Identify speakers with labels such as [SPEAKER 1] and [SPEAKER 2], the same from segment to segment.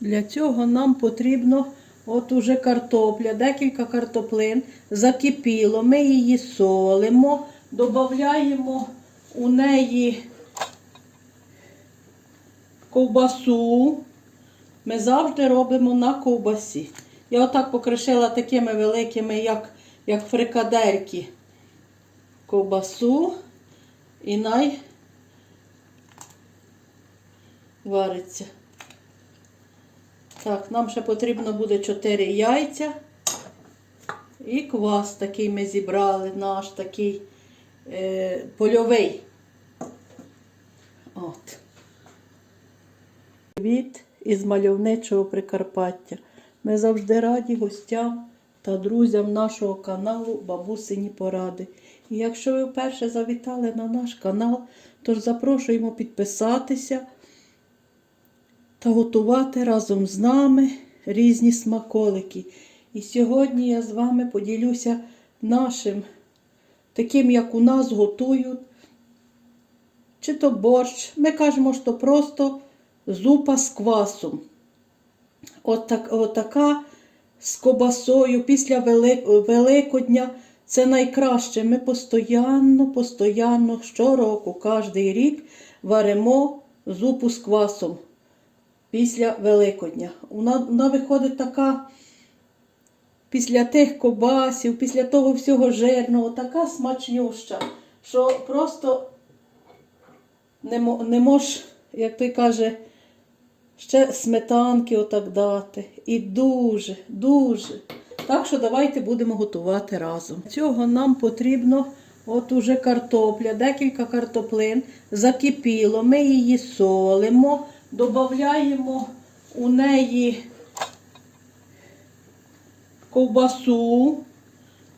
[SPEAKER 1] Для цього нам потрібно от уже картопля, декілька картоплин, закипіло, ми її солимо, додаємо у неї ковбасу. Ми завжди робимо на ковбасі. Я отак покришила такими великими, як, як фрикадельки, ковбасу і най вариться. Так, нам ще потрібно буде 4 яйця. І квас такий ми зібрали, наш такий е, польовий. От. Привіт із мальовничого Прикарпаття. Ми завжди раді гостям та друзям нашого каналу Бабусині Поради. І якщо ви вперше завітали на наш канал, то запрошуємо підписатися та готувати разом з нами різні смаколики. І сьогодні я з вами поділюся нашим, таким, як у нас готують, чи то борщ. Ми кажемо, що просто зупа з квасом. От так, от така з кобасою після Великодня. Це найкраще. Ми постійно, постійно, щороку, кожен рік варимо зупу з квасом після Великодня. Вона, виходить така після тих кобасів, після того всього жирного, така смачнюща, що просто не, не мож, як той каже, ще сметанки отак дати. І дуже, дуже. Так що давайте будемо готувати разом. Цього нам потрібно от уже картопля, декілька картоплин, закипіло, ми її солимо, додаємо у неї ковбасу.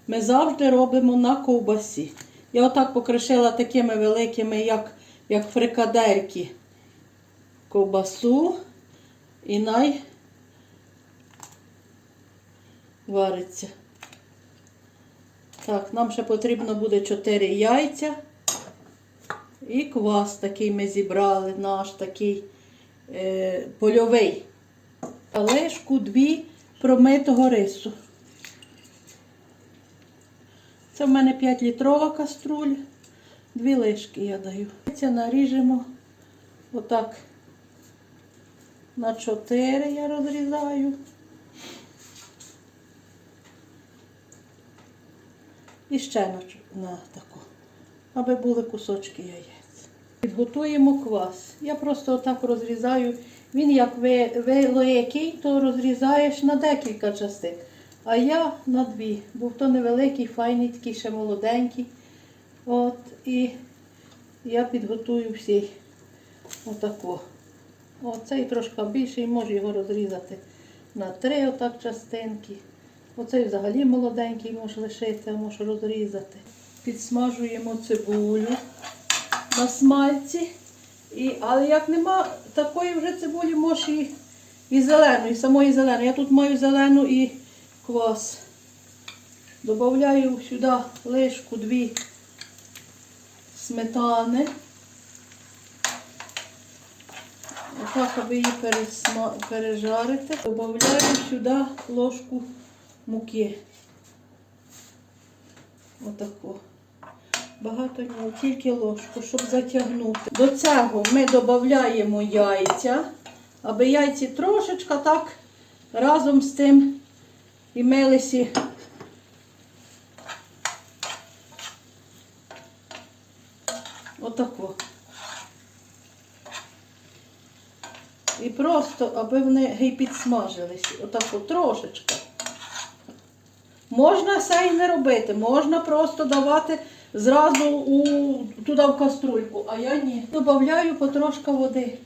[SPEAKER 1] Ми завжди робимо на ковбасі. Я отак покришила такими великими, як, як фрикадельки, ковбасу і най вариться. Так, нам ще потрібно буде 4 яйця. І квас такий ми зібрали, наш такий е, польовий. Лишку дві промитого рису. Це в мене 5 літрова каструля. Дві лишки я даю. Це наріжемо отак на 4 я розрізаю. І ще на, на таку, аби були кусочки яєць. Підготуємо квас. Я просто отак розрізаю. Він як великий, то розрізаєш на декілька частин. А я на дві, бо то невеликий, файний, такий ще молоденький. От, і я підготую всі отако. Оцей трошки більший, можу його розрізати на три отак частинки. Оцей взагалі молоденький може лишити, а може розрізати. Підсмажуємо цибулю на смальці. І, але як нема такої вже цибулі, може і, і зелену, і самої зеленої. Я тут маю зелену і квас. Добавляю сюди лишку дві сметани. Отак, аби її пересма... пережарити. Добавляю сюди ложку муки. Отако. Багато ні, тільки ложку, щоб затягнути. До цього ми додаємо яйця, аби яйці трошечка так разом з тим і милися. Отако. І просто, аби вони гей підсмажилися. Отако трошечка. Можна все і не робити, можна просто давати зразу у, туди в каструльку, а я ні. Добавляю потрошка води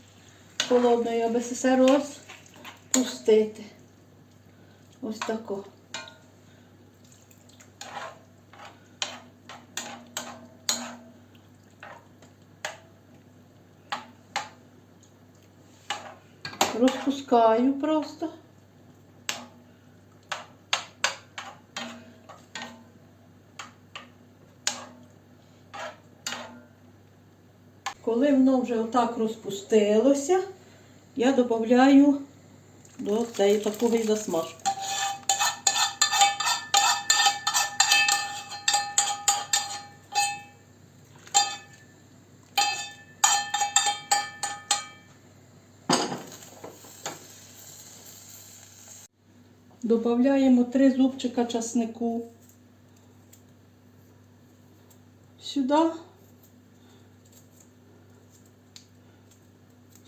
[SPEAKER 1] холодної, аби все розпустити. Ось тако. Розпускаю просто. Коли воно вже отак розпустилося, я додаю до цієї такої засмажки. Добавляємо три зубчика часнику. Сюди.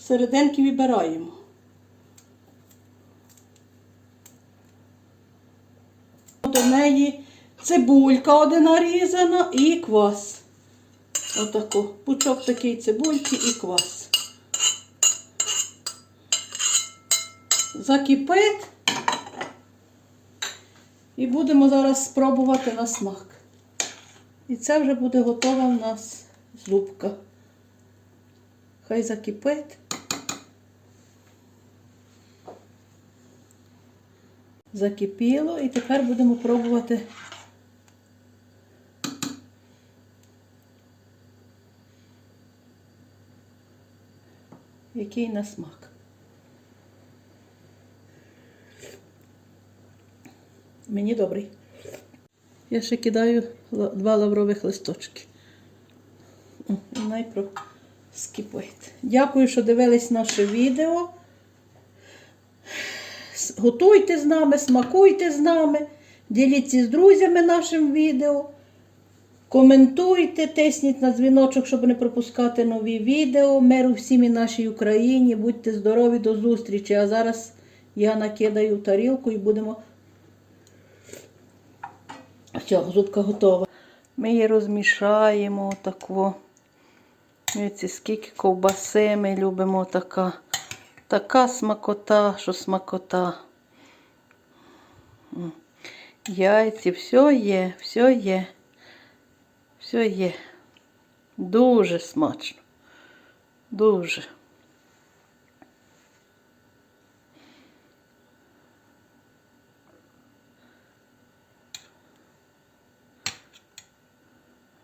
[SPEAKER 1] Серединки вибираємо. До неї цибулька один нарізана і квас. Отако. Пучок такий цибульки і квас. Закипить. І будемо зараз спробувати на смак. І це вже буде готова в нас зубка. Хай закипить. Закипіло і тепер будемо пробувати. Який на смак. Мені добрий. Я ще кидаю два лаврових листочки. Найпро скипить. Дякую, що дивились наше відео. Готуйте з нами, смакуйте з нами, діліться з друзями нашим відео. Коментуйте, тисніть на дзвіночок, щоб не пропускати нові відео. Миру всім і нашій Україні. Будьте здорові, до зустрічі. А зараз я накидаю тарілку і будемо все, зубка готова. Ми її розмішаємо. Дивіться, скільки ковбаси ми любимо така. Така смакота, що смакота. Яйці, все є, все є. Все є. Дуже смачно. Дуже.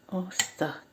[SPEAKER 1] Ось так.